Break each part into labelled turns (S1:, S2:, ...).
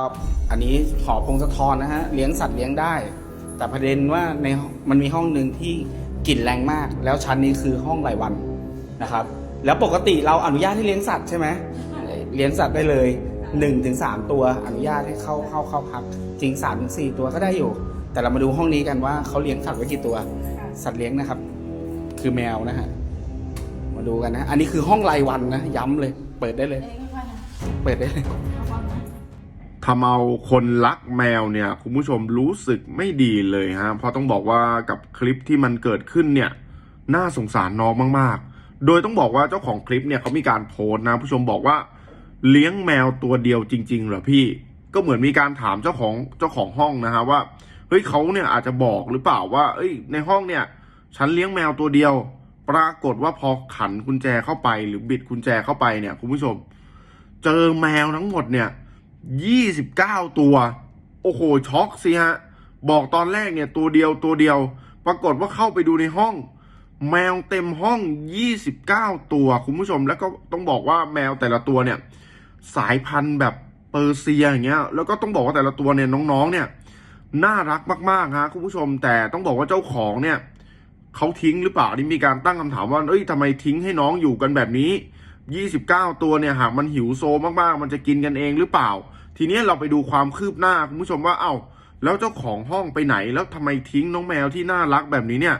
S1: ครับอันนี้หอพงศธรนะฮะเลี้ยงสัตว์เลี้ยงได้ แต่ประเด็นว่าในมันมีห้องหนึ่งที่กลิ่นแรงมาก แล้วชั้นนี้คือห้องรายวันนะครับ แล้วปกติเราอนุญาตให้เลี้ยงสัตว์ใช่ไหมเลี้ยงสัตว์ได้เลย1นถึงสตัวอนุญาตให้เข้าเข้าเข้าพัก จริง3ถึงสตัวก็ได้อยู่ แต่เรามาดูห้องนี้กันว่าเขาเลี้ยงสัตว์ไว้กี่ตัว สัตว์เลี้ยงนะครับ คือแมวนะฮะมาดูกันนะ อันนี้คือห้องรายวันนะ ย้ำเลย เปิดได้เลย เปิดได้เลย
S2: ทำเอาคนรักแมวเนี่ยคุณผู้ชมรู้สึกไม่ดีเลยฮะเพราะต้องบอกว่ากับคลิปที่มันเกิดขึ้นเนี่ยน่าสงสารน้องมาก ๆ โดยต้องบอกว่าเจ้าของคลิปเนี่ยเขามีการโพสต์นะผู้ชมบอกว่าเลี้ยงแมวตัวเดียวจริง ๆ เหรอพี่ ก็เหมือนมีการถามเจ้าของเจ้าของห้องนะฮะว่าเฮ้ยเขาเนี่ยอาจจะบอกหรือเปล่าว่าเอ้ย ในห้องเนี่ยฉันเลี้ยงแมวตัวเดียว ปรากฏว่าพอขันกุญแจเข้าไป หรือบิดกุญแจเข้าไปเนี่ยคุณผู้ชม เจอแมวทั้งหมดเนี่ย ยี่สิบเก้าตัว โอ้โห ช็อกสิฮะ บอกตอนแรกเนี่ยตัวเดียวตัวเดียว ปรากฏว่าเข้าไปดูในห้อง แมวเต็มห้อง 29 ตัว คุณผู้ชมแล้วก็ต้องบอกว่าแมวแต่ละตัวเนี่ย สายพันธุ์แบบเปอร์เซียอย่างเงี้ย แล้วก็ต้องบอกว่าแต่ละตัวเนี่ยน้องๆ เนี่ยน่ารักมากๆฮะคุณผู้ชม แต่ต้องบอกว่าเจ้าของเนี่ยเขาทิ้งหรือเปล่านี่มีการตั้งคำถามว่าเอ้ยทำไมทิ้งให้น้องอยู่กันแบบนี้ 29 ตัวเนี่ยหากมันหิวโซมากๆ มันจะกินกันเองหรือเปล่า ทีนี้เราไปดูความคืบหน้าคุณผู้ชมว่าเอ้าแล้วเจ้าของห้องไปไหนแล้วทำไมทิ้งน้องแมวที่น่ารักแบบนี้เนี่ย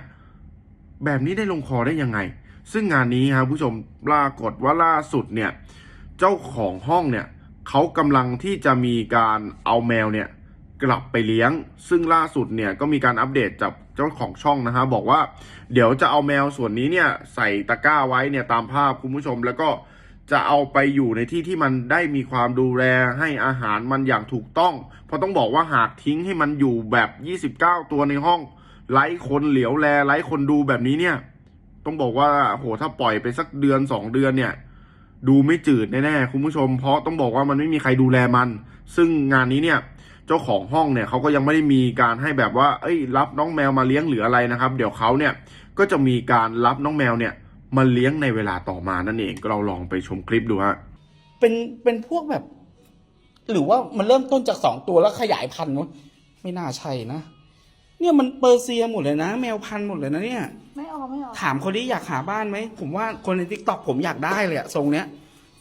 S2: แบบนี้ได้ลงคอได้ยังไง ซึ่งงานนี้ครับผู้ชมปรากฏว่าล่าสุดเนี่ย เจ้าของห้องเนี่ยเขากำลังที่จะมีการเอาแมวเนี่ยกลับไปเลี้ยง ซึ่งล่าสุดเนี่ยก็มีการอัปเดตจาก เจ้าของช่องนะฮะบอกว่า เดี๋ยวจะเอาแมวส่วนนี้เนี่ยใส่ตะกร้าไว้เนี่ยตามภาพคุณผู้ชมแล้วก็จะเอาไปอยู่ในที่ที่มันได้มีความดูแลให้อาหารมันอย่างถูกต้อง เพราะต้องบอกว่าหากทิ้งให้มันอยู่แบบ 29 ตัวในห้องไร้คนเหลียวแลไร้คนดูแบบนี้เนี่ย ต้องบอกว่าโหถ้าปล่อยไปสักเดือนสองเดือนเนี่ย ดูไม่จืดแน่ๆคุณผู้ชม เพราะต้องบอกว่ามันไม่มีใครดูแลมัน ซึ่งงานนี้เนี่ย เจ้าของห้องเนี่ยเขาก็ยังไม่ได้มีการให้แบบว่า เอ้ย รับน้องแมวมาเลี้ยงหรืออะไรนะครับ เดี๋ยวเขาเนี่ยก็จะมีการรับน้องแมวเนี่ยมาเลี้ยงในเวลาต่อมานั่นเองก็เราลองไปชมคลิปดูฮะ
S1: เป็นเป็นพวกแบบ หรือว่ามันเริ่มต้นจากสองตัวแล้วขยายพันธุ์วะไม่น่าใช่นะเนี่ยมันเปอร์เซียหมดเลยนะ แมวพันธุ์หมดเลยนะเนี่ย
S3: ไม่ออกไม่ออก
S1: ถามคนที่อยากหาบ้านไหมผมว่าคนในทิกตอกผมอยากได้เลยอะทรงเนี้ย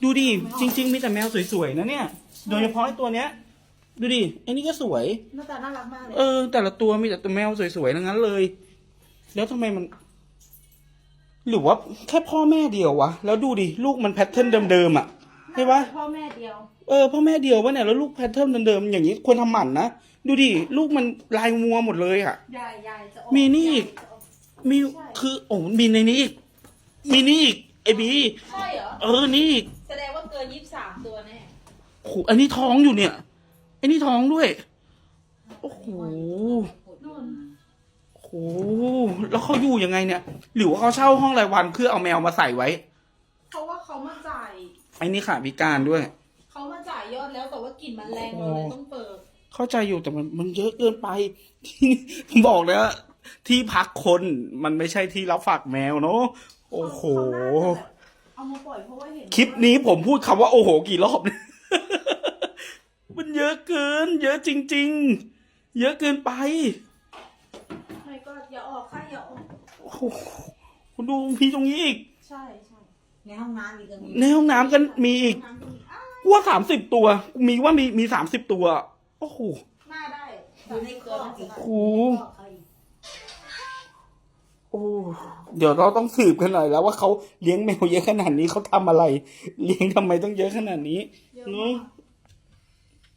S1: ดูดิจริง ๆ มีแต่แมวสวยๆนะเนี่ย โดยเฉพาะไอ้ตัวเนี้ย ดูดิไอ้นี่ก็สวย
S3: หน้าตาน่ารักมากเลย
S1: เออ แต่ละตัวมีแต่ตัวแมวสวยๆทั้งนั้นเลย แล้วทำไมมัน หรือว่าแค่พ่อแม่เดียววะ แล้วดูดิลูกมันแพทเทิร์นเดิมๆอะใช่ปะ
S3: พ่อแม่เดียว
S1: เออพ่อแม่เดียววะเนี่ยแล้วลูกแพทเทิร์นเดิมๆอย่างนี้ควรทำหมันนะ ดูดิลูกมันลายมัวหมดเลยอะ
S3: ใหญ่ใหญ่จะออก
S1: มีนี่อีก มี
S3: ใช่
S1: คือโอ้มันมีในนี้อีก มีนี่อีกไอบี
S3: ใช่เหรอ
S1: เออนี่อีก
S3: แสดงว่าเกินยี่สิบสามตัวแน่
S1: โอ้โหอันนี้ท้องอยู่เนี่ยไอันนี้ท้องด้วย โอ้โห
S3: นู่น
S1: โอ้โห แล้วเขาอยู่ยังไงเนี่ย หรือว่าเขาเช่าห้องรายวันเพื่อเอาแมวมาใส่ไว้
S3: เพราะว่าเขามาจ่าย
S1: ไอ้นี่ขาพิการด้วย
S3: เขามาจ่ายยอดแล้วแต่ว่ากลิ่นมันแรงเราเลยต้องเปิด
S1: เข้าใจอยู่แต่มันมันเยอะเกินไป ที่บอกเลยว่าที่พักคนมันไม่ใช่ที่รับฝากแมวเนาะ โอ้โห
S3: เอามาปล่อยเพราะว่าเห็น
S1: คลิปนี้ผมพูดคำว่าโอ้โหกี่รอบเนี่ย มันเยอะเกิน เยอะจริง ๆ เยอะเกินไป
S3: ไม่ก็อย่าออกค่ะอย่าออก
S1: โอ้โหคุณดูพี่ตรงนี้อีก
S3: ใช่ใช่
S4: ในห้องน้ำอีกก็มี
S1: ในห้องน้ำกันมีอีก
S3: น้ำก็มีอ้าว
S1: ว่าสามสิบตัว มีว่ามีมีสามสิบตัว โอ้โห
S3: หน้าได้
S4: อยู่ในคอกอีก
S1: โอ้โห
S4: คอกเขาอีก
S1: โอ้เดี๋ยวเราต้องสืบกันหน่อยแล้วว่าเขาเลี้ยงแมวเยอะขนาดนี้เขาทำอะไร เลี้ยงทำไมต้องเยอะขนาดนี้
S3: เยอะ
S1: เนาะ
S3: มากเยอะมาก